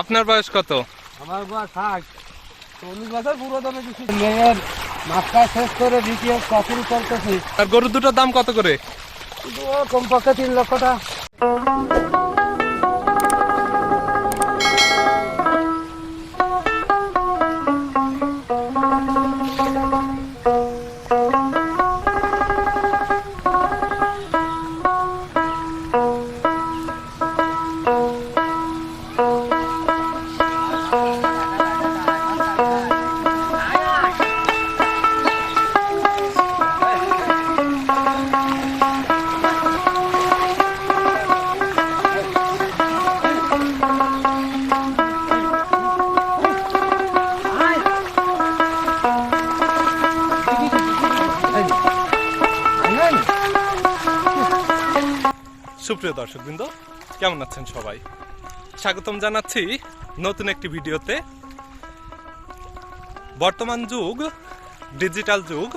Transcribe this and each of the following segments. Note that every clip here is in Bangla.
আপনার বয়স কত? আমার বয়স ষাট। চল্লিশ বছর পুরো দামে কিছু মেয়ের মাস্টার শেষ করে দ্বিতীয় কফিল চলতেছে আর গরুর দুটোর দাম কত করে? কমপক্ষে তিন লক্ষ টাকা। সুপ্রিয় দর্শকবৃন্দ, কেমন আছেন সবাই? স্বাগতম জানাচ্ছি নতুন একটি ভিডিওতে। বর্তমান যুগ, ডিজিটাল যুগ।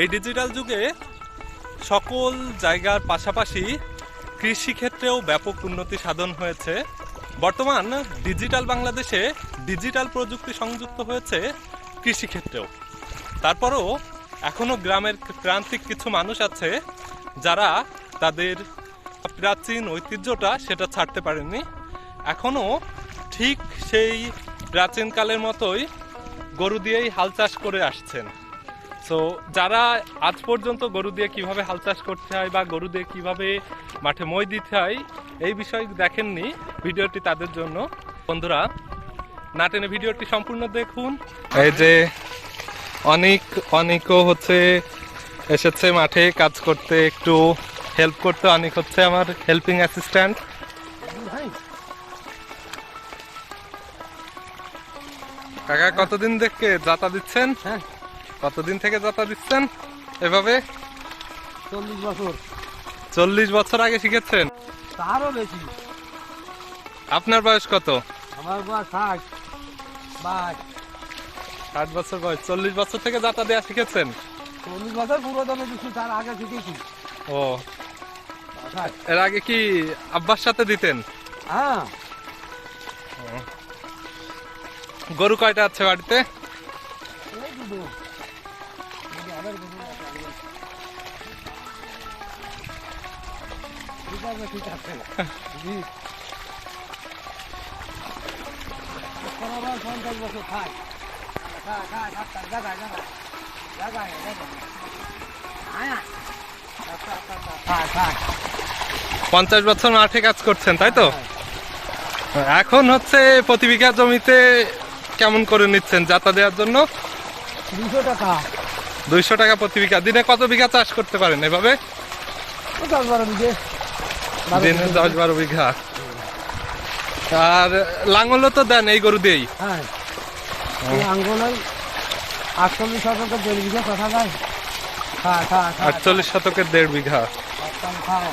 এই ডিজিটাল যুগে সকল জায়গার পাশাপাশি কৃষিক্ষেত্রেও ব্যাপক উন্নতি সাধন হয়েছে। বর্তমান ডিজিটাল বাংলাদেশে ডিজিটাল প্রযুক্তি সংযুক্ত হয়েছে কৃষিক্ষেত্রেও। তারপরও এখনও গ্রামের প্রান্তিক কিছু মানুষ আছে যারা তাদের প্রাচীন ঐতিহ্যটা সেটা ছাড়তে পারেননি। এখনও ঠিক সেই প্রাচীনকালের মতোই গরু দিয়েই হাল চাষ করে আসছেন। সো যারা আজ পর্যন্ত গরু দিয়ে কীভাবে হাল চাষ করতে হয় বা গরু দিয়ে কীভাবে মাঠে মই দিতে হয়, এই বিষয় দেখেননি ভিডিওটি তাদের জন্য। বন্ধুরা, না টেনে ভিডিওটি সম্পূর্ণ দেখুন। এই যে অনেক অনেকও হচ্ছে এসেছে মাঠে কাজ করতে একটু হেল্প করতে অনেক হচ্ছে আমার হেল্পিং অ্যাসিস্ট্যান্ট কাকা কতদিন থেকে যাতা দিচ্ছেন? হ্যাঁ। কতদিন থেকে যাতা দিচ্ছেন এভাবে? চল্লিশ বছর। চল্লিশ বছর আগে শিখেছেন? তারও বেশি। আপনার বয়স কত? আমার বয়স ষাট। ষাট। বছর বয়স। চল্লিশ বছর থেকে যাতা দেওয়া শিখেছেন? চল্লিশ বছর পুরো দমে কিছু তার আগে শিখেছি। ও। এর আগে কি আব্বার সাথে দিতেন? হ্যাঁ। গরু কয়টা আছে বাড়িতে? খায়। পঞ্চাশ বছর মাঠে কাজ করছেন তাই তো? এখন হচ্ছে প্রতি বিঘা জমিতে কেমন করে নিচ্ছেন যাতা দেওয়ার জন্য? দুশো টাকা। দুইশো টাকা প্রতি বিঘা। দিনে কত বিঘা চাষ করতে পারেন এভাবে? দিনে দশ বারো বিঘা। আর লাঙ্গলও তো দেন এই গরু দিয়েই। হ্যাঁ। আটচল্লিশ শতকের দেড় বিঘে কথা যায় আটচল্লিশ শতকের দেড় বিঘা। একদম খায়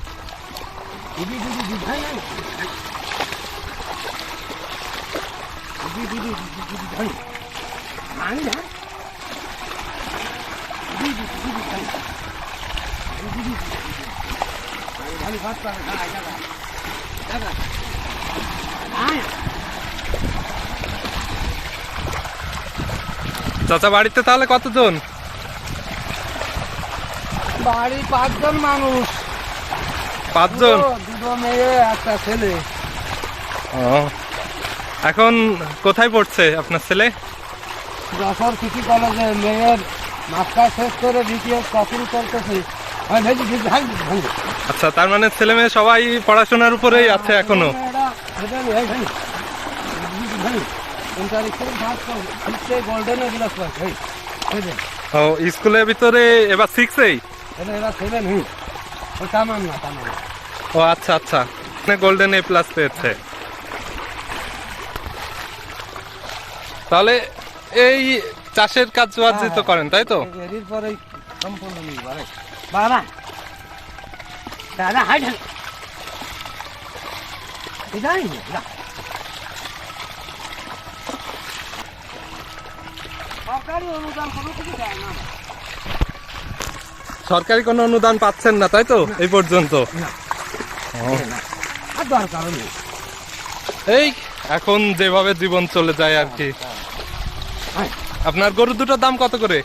দাদি বাসমতি ধান বাসমতি ধান বাসমতি লাগাবেন তাই তো চাচা বাড়িতে তাহলে কতজন বাড়ি পাঁচজন মানুষ পাঁচজন? দুটো- মেয়ে একটা ছেলে। ও। এখন কোথায় পড়ছে আপনার ছেলে? যশোর কৃষি কলেজে মেয়ের মাস্টার শেষ করে দ্বিতীয় চাকরি করতেছে। হ্যাঁ আচ্ছা তার মানে ছেলে মেয়ে সবাই পড়াশোনার উপরেই আছে এখনও? এই এই ও স্কুলের ভিতরে এবার সেভেন হুই ও তামাম না তামাম ও আচ্ছা আচ্ছা। গোল্ডেন এ প্লাস পেয়েছে। তাহলে এই চাষের কাজ বাজিত হ্যাঁ। করেন তাই তো? এর পরেই সম্পূর্ণ নির্ভর বাবা। দাদা হাই ঢাল না সরকারি অনুদান কোনো কিছু দেয় না। সরকারি কোনো অনুদান পাচ্ছেন না তাই তো? এই পর্যন্ত। এই এখন যেভাবে জীবন চলে যায় আর কি। হ্যাঁ। আপনার গরু দুটোর দাম কত করে?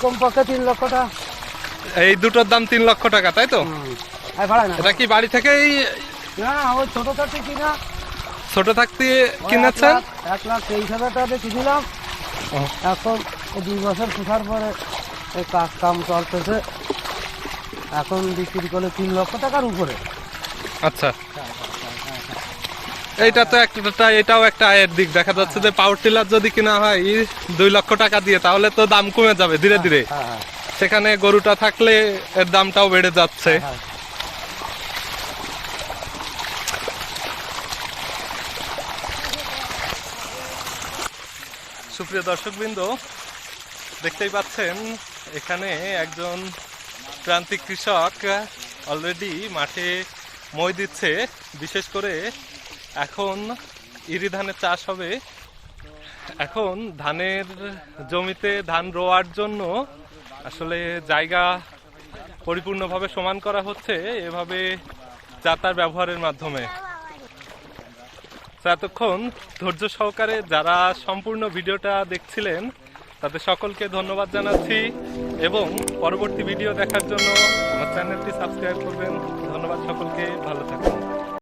কমপক্ষে তিন লক্ষ টাকা। এই দুটোর দাম তিন লক্ষ টাকা তাই তো? আর এটা কি বাড়ি থেকেই না ওই ছোট থাকতে কিনা। ছোট থাকতে কিনেছেন? এক লাখ- তেইশ হাজার টাকা দিয়ে কিনলাম এখন দুই বছর পোষার পরে এই কাজ কাম চলতেছে। এখন বিক্রি করলে তিন লক্ষ টাকার উপরে। আচ্ছা। এইটা তো একটা এটাও একটা আয়ের দিক। দেখা যাচ্ছে যে পাওয়ার টিলার যদি কিনা হয় দুই লক্ষ টাকা দিয়ে তাহলে তো দাম কমে যাবে ধীরে ধীরে। হ্যাঁ, হ্যাঁ, সেখানে গরুটা থাকলে এর দামটাও বেড়ে যাচ্ছে। হ্যাঁ। সুপ্রিয় দর্শকবৃন্দ দেখতেই পাচ্ছেন এখানে একজন প্রান্তিক কৃষক অলরেডি মাঠে মই দিচ্ছে। বিশেষ করে এখন ইরি ধানের চাষ হবে। এখন ধানের জমিতে ধান রোয়ার জন্য আসলে জায়গা পরিপূর্ণভাবে সমান করা হচ্ছে এভাবে যাতার ব্যবহারের মাধ্যমে। এতক্ষণ ধৈর্য সহকারে যারা সম্পূর্ণ ভিডিওটা দেখছিলেন তাদের সকলকে ধন্যবাদ জানাচ্ছি এবং পরবর্তী ভিডিও দেখার জন্য আমার চ্যানেলটি সাবস্ক্রাইব করবেন। ধন্যবাদ সকলকে, ভালো থাকুন।